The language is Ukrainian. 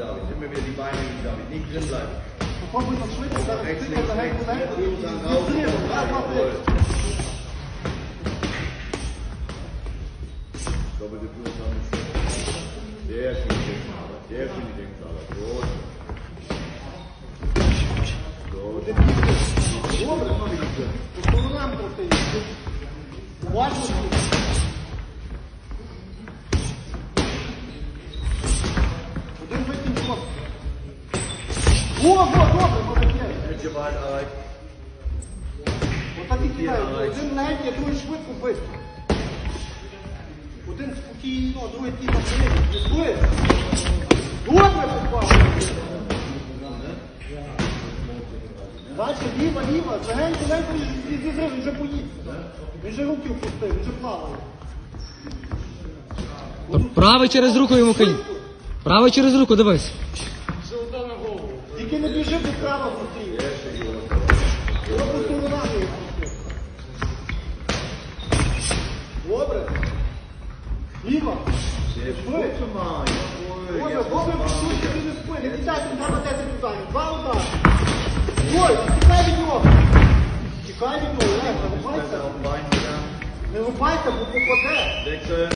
David. Immer wieder die Beine in David. Nicht drin bleiben. Попробуй там швидко, зараз Rechts, тикай links, легенько, rechts. легенько. Dann raus. Відстріли, раз, два, три. Jawohl. Doppelte Fuß an den Schritt. Sehr schön, Denkensarbeit. Sehr schöne Denkensarbeit. Gut. Gut. Добре, по сторонам трохи. Уважно. О, о, добре, молодець. Mit Gewalt erreicht. Отак і кидаю. Один легенький, а другий швидко бити. Один спокійно, а другий ті на Не збив. Добре попав. Далі, ліва, ліва, легенько, легенько, він зізрив, він вже боїться. Він вже руки впустив, він вже плаває. Правий через руку йому кинь. Правий через руку, дивись. Тільки не біжи, бо справа зустрів. По його. Добре. Ліва. Швидше. Jawohl. Добре, добре, mal. пішли, ти не спи, не кидайся, два на 10 ударів. Два удари. Ой, тікай від нього. Тікай від нього, Олег, не рубайся. Не рубайся, бо попаде.